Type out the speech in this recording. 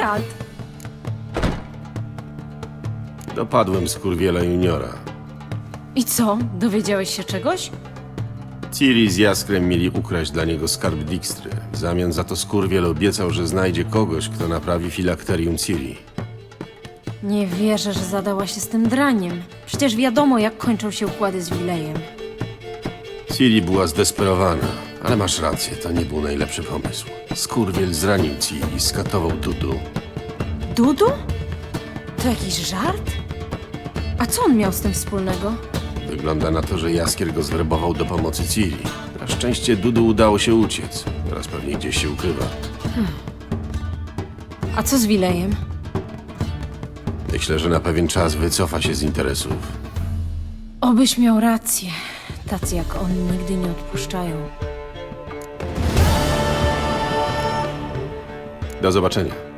Geralt! Dopadłem skurwiela juniora. I co? Dowiedziałeś się czegoś? Ciri z Jaskrem mieli ukraść dla niego skarb Dijkstry. W zamian za to skurwiel obiecał, że znajdzie kogoś, kto naprawi filakterium Ciri. Nie wierzę, że zadała się z tym draniem. Przecież wiadomo, jak kończą się układy z Wilejem. Ciri była zdesperowana, ale masz rację, to nie był najlepszy pomysł. Skurwiel zranił Ciri i skatował Dudu. Dudu? To jakiś żart? A co on miał z tym wspólnego? Wygląda na to, że Jaskier go zwerbował do pomocy Ciri. Na szczęście Dudu udało się uciec. Teraz pewnie gdzieś się ukrywa. A co z Wilejem? Myślę, że na pewien czas wycofa się z interesów. Obyś miał rację. Tacy jak on nigdy nie odpuszczają. Do zobaczenia.